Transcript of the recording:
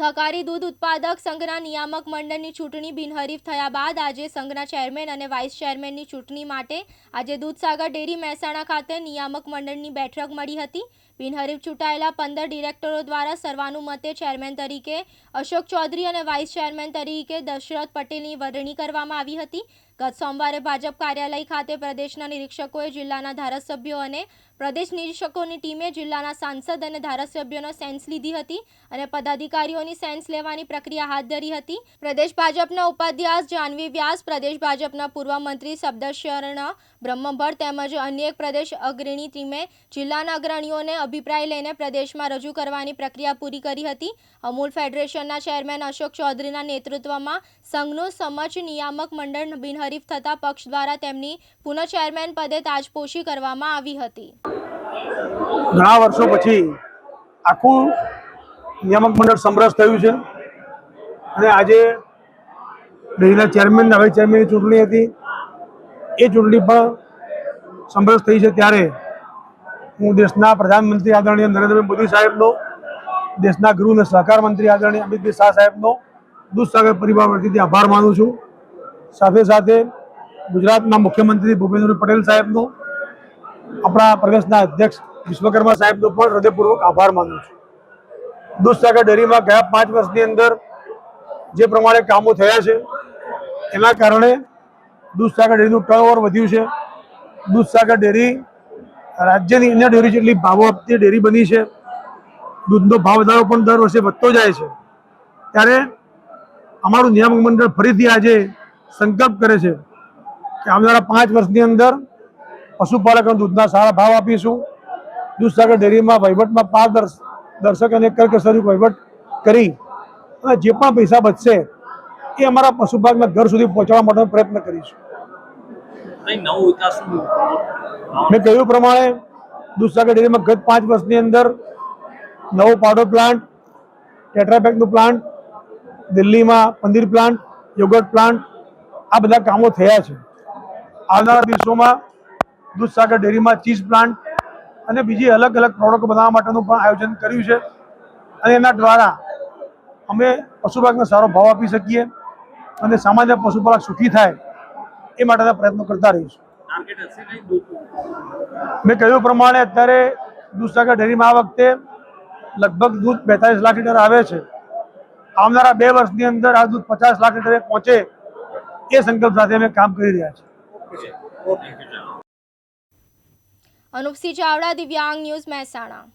સહકારી દૂધ ઉત્પાદક સંઘના નિયામક મંડળની ચૂંટણી બિનહરીફ થયા બાદ આજે સંઘના ચેરમેન અને વાઇસ ચેરમેનની ચૂંટણી માટે આજે દૂધસાગર ડેરી મહેસાણા ખાતે નિયામક મંડળની બેઠક મળી હતી. બિનહરીફ ચૂંટાયેલા પંદર ડિરેક્ટરો દ્વારા સર્વાનુમતે ચેરમેન તરીકે અશોક ચૌધરી અને વાઇસ ચેરમેન તરીકે દશરથ પટેલની વરણી કરવામાં આવી હતી. ગત સોમવારે ભાજપ કાર્યાલય ખાતે પ્રદેશના નિરીક્ષકોએ જિલ્લાના ધારાસભ્યો અને પ્રદેશ નિરીક્ષકોની ટીમે જિલ્લાના સાંસદ અને ધારાસભ્યોનો સેન્સ લીધી હતી અને પદાધિકારીઓની સેન્સ લેવાની પ્રક્રિયા હાથ ધરી હતી. પ્રદેશ ભાજપના ઉપાધ્યક્ષ જાનવી વ્યાસ, પ્રદેશ ભાજપના પૂર્વ મંત્રી શબ્દશરણ બ્રહ્મભટ્ટ તેમજ અન્ય એક પ્રદેશ અગ્રણી ટીમે જિલ્લાના અગ્રણીઓને અભિપ્રાય લઈને પ્રદેશમાં રજૂ કરવાની પ્રક્રિયા પૂરી કરી હતી. અમૂલ ફેડરેશનના ચેરમેન અશોક ચૌધરીના નેતૃત્વમાં સંઘનું સમજ નિયામક મંડળ બિનહરીફ થતા પક્ષ દ્વારા તેમની પુનઃ ચેરમેન પદે તાજપોશી કરવામાં આવી હતી. ઘણા વર્ષો પછી આખું નિયામક મંડળ સમરસ થયું છે. અને આજે ડેરીના ચેરમેન હવે ચેરમેનની ચૂંટણી હતી. એ ચૂંટણી પણ સમરસ થઈ છે ત્યારે હું દેશના પ્રધાનમંત્રી આદરણીય નરેન્દ્રભાઈ મોદી સાહેબનો, દેશના ગૃહ અને સહકાર મંત્રી આદરણીય અમિત શાહ સાહેબનો દૂધસાગર પરિવાર વતીથી આભાર માનું છું. સાથે સાથે ગુજરાતના મુખ્યમંત્રી ભૂપેન્દ્ર પટેલ સાહેબનો, આપણા પ્રદેશના અધ્યક્ષ વિશ્વકર્મા સાહેબનો પણ હૃદયપૂર્વક આભાર માનું છું. દૂધસાગર ડેરીમાં ગયા પાંચ વર્ષની અંદર જે પ્રમાણે કામો થયા છે, એના કારણે દૂધસાગર ડેરીનું ટર્નઓવર વધ્યું છે. દૂધસાગર ડેરી રાજ્યની અન્ય ડેરી જેટલી ભાવો આપતી ડેરી બની છે, દૂધનો ભાવ વધારો પણ દર વર્ષે વધતો જાય છે. ત્યારે અમારું નિયામક મંડળ ફરીથી આજે સંકલ્પ કરે છે કે આવનારા પાંચ વર્ષની અંદર પશુપાલકોને દૂધના સારા ભાવ આપીશું. દૂધસાગર ડેરીમાં વહીવટમાં પારદર્શ દર્શક અને કરકસરયુક્ત વહીવટ કરી અને જે પણ પૈસા બચશે એ અમારા પશુપાલકના ઘર સુધી પહોંચાડવા માટેનો પ્રયત્ન કરીશું. મેં કહ્યું પ્રમાણે દૂધસાગર ડેરીમાં ગત પાંચ વર્ષની અંદર નવો પાવડર પ્લાન્ટ ટેટ્રાપેકનું પ્લાન્ટ દિલ્હીમાં પંદીર પ્લાન્ટ યોગર્ટ પ્લાન્ટ આ બધા કામો થયા છે. આવનારા દિવસોમાં દૂધસાગર ડેરીમાં ચીઝ પ્લાન્ટ અને બીજી અલગ અલગ પ્રોડક્ટ બનાવવા માટેનું પણ આયોજન કર્યું છે. અને એના દ્વારા અમે પશુપાલકને સારો ભાવ આપી શકીએ અને સામાન્ય પશુપાલક સુખી થાય એ માટેના પ્રયત્નો કરતા રહીશું. મેં કહ્યું પ્રમાણે અત્યારે દૂધસાગર ડેરીમાં આ વખતે લગભગ દૂધ બેતાલીસ લાખ લીટર આવે છે. આવનારા બે વર્ષની અંદર આ દૂધ પચાસ લાખ લીટરે પહોંચે એ સંકલ્પ સાથે અમે કામ કરી રહ્યા છીએ. અનુપસિંહ ચાવડા દિવ્યાંગ ન્યૂઝ મહેસાણા.